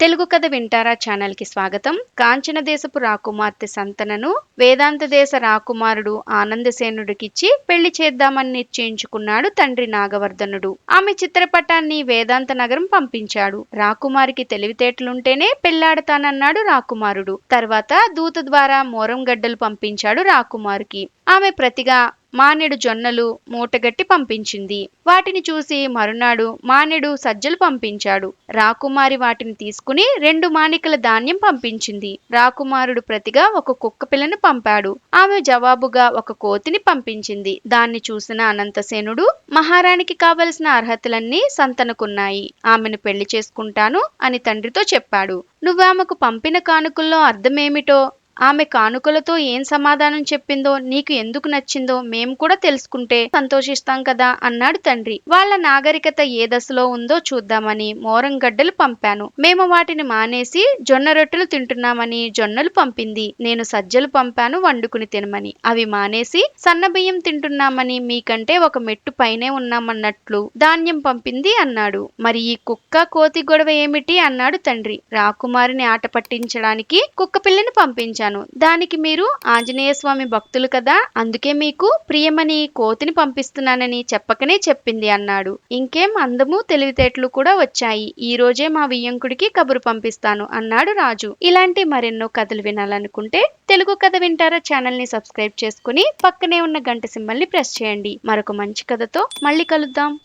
తెలుగు కథ వింటారా ఛానల్కి స్వాగతం. కాంచన దేశపు రాకుమార్తె సంతనను వేదాంత దేశ రాకుమారుడు ఆనందసేనుడికిచ్చి పెళ్ళి చేద్దామని నిశ్చయించుకున్నాడు తండ్రి నాగవర్ధనుడు. ఆమె చిత్రపటాన్ని వేదాంత నగరం పంపించాడు. రాకుమారికి తెలివితేటలుంటేనే పెళ్ళాడతానన్నాడు రాకుమారుడు. తర్వాత దూత ద్వారా మోరం గడ్డలు పంపించాడు రాకుమారికి. ఆమె ప్రతిగా మానెడు జొన్నలు మూటగట్టి పంపించింది. వాటిని చూసి మరునాడు మానెడు సజ్జలు పంపించాడు. రాకుమారి వాటిని తీసుకుని రెండు మానికల ధాన్యం పంపించింది. రాకుమారుడు ప్రతిగా ఒక కుక్క పిల్లను పంపాడు. ఆమె జవాబుగా ఒక కోతిని పంపించింది. దాన్ని చూసిన అనంతసేనుడు మహారాణికి కావలసిన అర్హతలన్నీ సంతనకున్నాయి. ఆమెను పెళ్ళి చేసుకుంటాను అని తండ్రితో చెప్పాడు. నువ్వామెకు పంపిన కానుకల్లో అర్థమేమిటో ఆమె కానుకలతో ఏం సమాధానం చెప్పిందో నీకు ఎందుకు నచ్చిందో మేము కూడా తెలుసుకుంటే సంతోషిస్తాం కదా అన్నాడు తండ్రి. వాళ్ళ నాగరికత ఏ దశలో ఉందో చూద్దామని మోరం గడ్డలు పంపాను. మేము వాటిని మానేసి జొన్న రొట్టెలు తింటున్నామని జొన్నలు పంపింది. నేను సజ్జలు పంపాను వండుకుని తినమని. అవి మానేసి సన్నబియ్యం తింటున్నామని మీకంటే ఒక మెట్టు పైనే ఉన్నామన్నట్లు ధాన్యం పంపింది అన్నాడు. మరి ఈ కుక్క కోతి గొడవ ఏమిటి అన్నాడు తండ్రి. రాకుమారిని ఆట పట్టించడానికి కుక్క పిల్లని పంపించాను. దానికి మీరు ఆంజనేయ స్వామి భక్తులు కదా అందుకే మీకు ప్రియమని కోతిని పంపిస్తున్నానని చెప్పకనే చెప్పింది అన్నాడు. ఇంకేం అందము తెలివితేటలు కూడా వచ్చాయి. ఈ రోజే మా వియ్యంకుడికి కబురు పంపిస్తాను అన్నాడు రాజు. ఇలాంటి మరెన్నో కథలు వినాలనుకుంటే తెలుగు కథ వింటారా ఛానల్ని సబ్స్క్రైబ్ చేసుకుని పక్కనే ఉన్న గంట సింబల్ని ప్రెస్ చేయండి. మరొక మంచి కథతో మళ్ళీ కలుద్దాం.